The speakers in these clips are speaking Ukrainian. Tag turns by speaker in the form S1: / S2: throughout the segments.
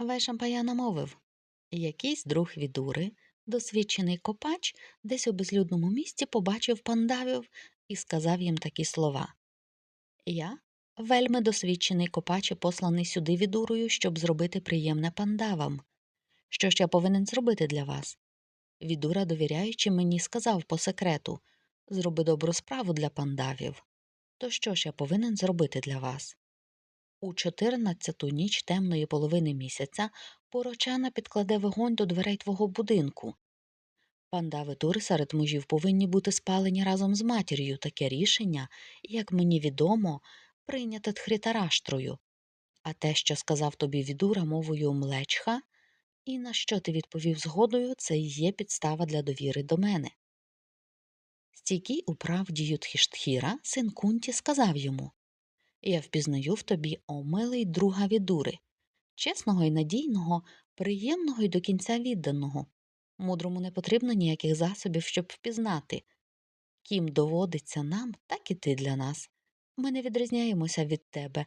S1: Вайшампаяна мовив Якийсь друг відури, досвідчений копач, десь у безлюдному місті побачив пандавів і сказав їм такі слова Я вельми досвідчений копач і посланий сюди відурою, щоб зробити приємне пандавам. Що ж я повинен зробити для вас? Відура, довіряючи мені, сказав по секрету Зроби добру справу для пандавів. То що ж я повинен зробити для вас? У чотирнадцяту ніч темної половини місяця порочана підкладе вогонь до дверей твого будинку. Пандави тури серед мужів повинні бути спалені разом з матір'ю. Таке рішення, як мені відомо, прийняте тхрітараштрою. А те, що сказав тобі відура мовою млечха, і на що ти відповів згодою, це і є підстава для довіри до мене. Стійкий у правді Юдхіштхіра, син Кунті, сказав йому Я впізнаю в тобі, о милий друга відури, чесного і надійного, приємного і до кінця відданого. Мудрому не потрібно ніяких засобів, щоб впізнати. Ким доводиться нам, так і ти для нас. Ми не відрізняємося від тебе,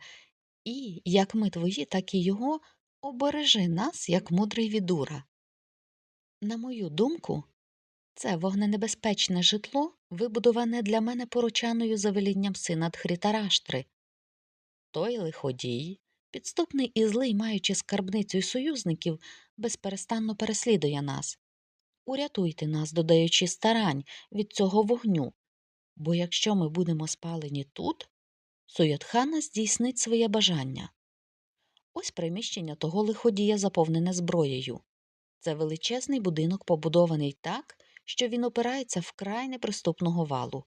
S1: і, як ми твої, так і його, обережи нас, як мудрий відура. На мою думку, це вогненебезпечне житло, вибудоване для мене поручаною за велінням сина Дхрітараштри. Той лиходій, підступний і злий, маючи скарбницю й союзників, безперестанно переслідує нас. Урятуйте нас, додаючи старань від цього вогню, бо якщо ми будемо спалені тут, Суйотхана здійснить своє бажання. Ось приміщення того лиходія заповнене зброєю. Це величезний будинок, побудований так, що він опирається в край неприступного валу.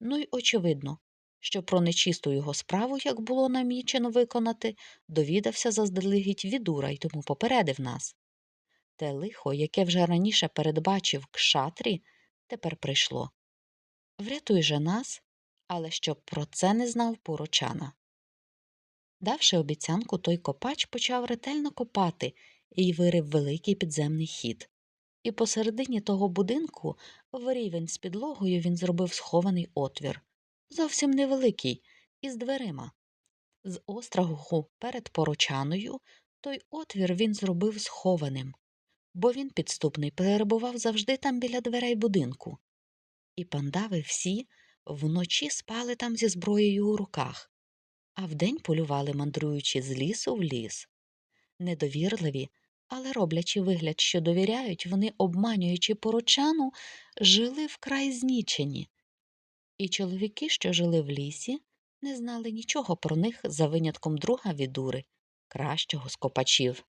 S1: Ну й очевидно, що про нечисту його справу, як було намічено виконати, довідався заздалегідь відура й тому попередив нас. Те лихо, яке вже раніше передбачив кшатрі, тепер прийшло. Врятуй же нас, але щоб про це не знав порочана. Давши обіцянку, той копач почав ретельно копати і вирив великий підземний хід. І посередині того будинку, в рівень з підлогою, він зробив схований отвір, зовсім невеликий, із дверима. З остраху перед порочаною той отвір він зробив схованим, бо він підступний перебував завжди там біля дверей будинку. І пандави всі вночі спали там зі зброєю у руках, а вдень полювали, мандруючи з лісу в ліс. Недовірливі, але роблячи вигляд, що довіряють, вони, обманюючи порочану, жили вкрай знічені. І чоловіки, що жили в лісі, не знали нічого про них за винятком друга відури, кращого з копачів.